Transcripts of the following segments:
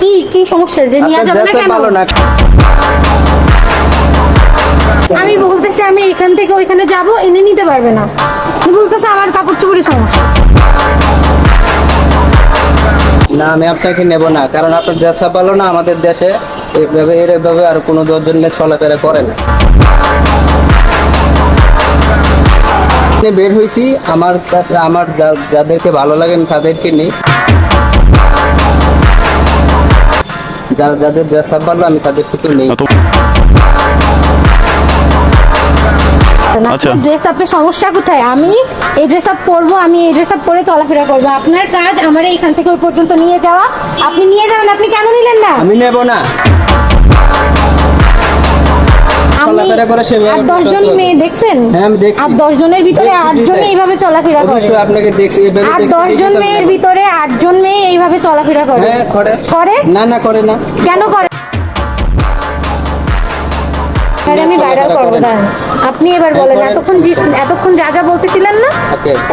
কি কি সমস্যা? যে নিয়ে যাবে না কেন? ভালো না। আমি বলতেছি আমি এখান থেকে ওইখানে যাব এনে নিতে পারবে না। তুমি বলতেছে আমার কাপড় চোপড়ের সমস্যা। না আমি আপনাকে নেব না কারণ আপনার ড্রেস ভালো না আমাদের দেশে এইভাবে এরভাবে আর কোনো দশজন চলাফেরা করে না। বের হয়েছি আমার কাছে আমার যাদেরকে ভালো লাগে তাদেরকে নিই। যারা যাদের ড্রেস আপ ভালো আমি তাদের থেকে নেই। আচ্ছা। ড্রেস আপের সমস্যা কোথায়? আমি এই ড্রেস আপ পরবো আমি এই ড্রেস আপ পরে চলাফেরা করব। আপনার কাজ আমার এইখান থেকে ওই পর্যন্ত নিয়ে যাওয়া। আপনি নিয়ে যাবেন আপনি কেন নিলেন না? আমি নেব না। আমি চলাফেরা করে সেভাবে আর দশজন চলতে হবে। মেয়ে দেখছেন? হ্যাঁ, আমি দেখছি। আর দশ জনের ভিতরে দেখছি আট জনে এইভাবে চলাফেরা করে। অবশ্যই আপনাকে দেখছি এভাবে আর দেখছি, দশ দেখি জন মেয়ের নেব। ভিতরে আটজন মেয়ে এইভাবে চলাফেরা করে। হ্যাঁ করে। করে? না না করে না। কেন করে? আমি চলাফেরা করব করে না। আপনি এবার হ্যাঁ, বলেন এতক্ষণ এতক্ষণ যা যা বলতেছিলেন না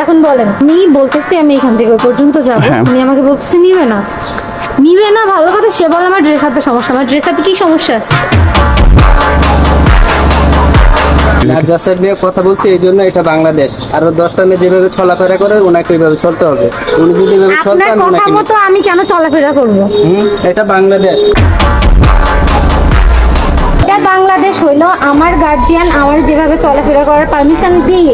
এখন বলেন। আমি বলতেছি আমি এখান থেকে ওই পর্যন্ত যাব। হ্যাঁ। উনি আমাকে বলতেছে নিবে না। নিবে না ভালো কথা সে বলে আমার ড্রেস আপে সমস্যা। আমার ড্রেস আপে কি সমস্যা আর জাসের নিয়ে কথা বলছি এই জন্য এটা বাংলাদেশ। আর দশটা মেয়ে যেভাবে চলাফেরা করে ওনাকে ওইভাবে চলতে হবে। উনি যদি এভাবে চলতে আপনার আমি কথা মতো আমি কেন চলাফেরা করব? হুম, এটা বাংলাদেশ। এটা বাংলাদেশ হইল আমার গার্জিয়ান আমার যেভাবে চলাফেরা করার পারমিশন দিয়ে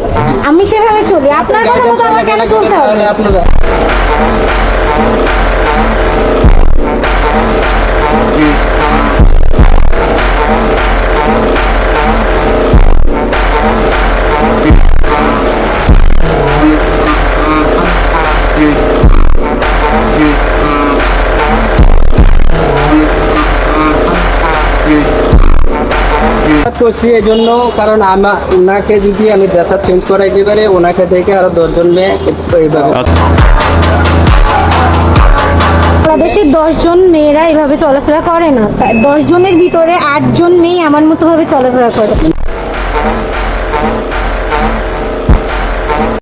আমি সেভাবে চলি। আপনার কথা মতো আমার কেন চলতে হবে? তাহলে আপনারা করছি এই জন্য কারণ আমার ওনাকে যদি আমি ড্রেস আপ চেঞ্জ করাই দিতে পারি ওনাকে দেখে আরও দশজন মেয়ে এইভাবে। আচ্ছা। বাংলাদেশের দশজন মেয়েরা এভাবে চলাফেরা করে না। দশজনের ভিতরে আটজন মেয়ে আমার মতো ভাবে চলাফেরা করে।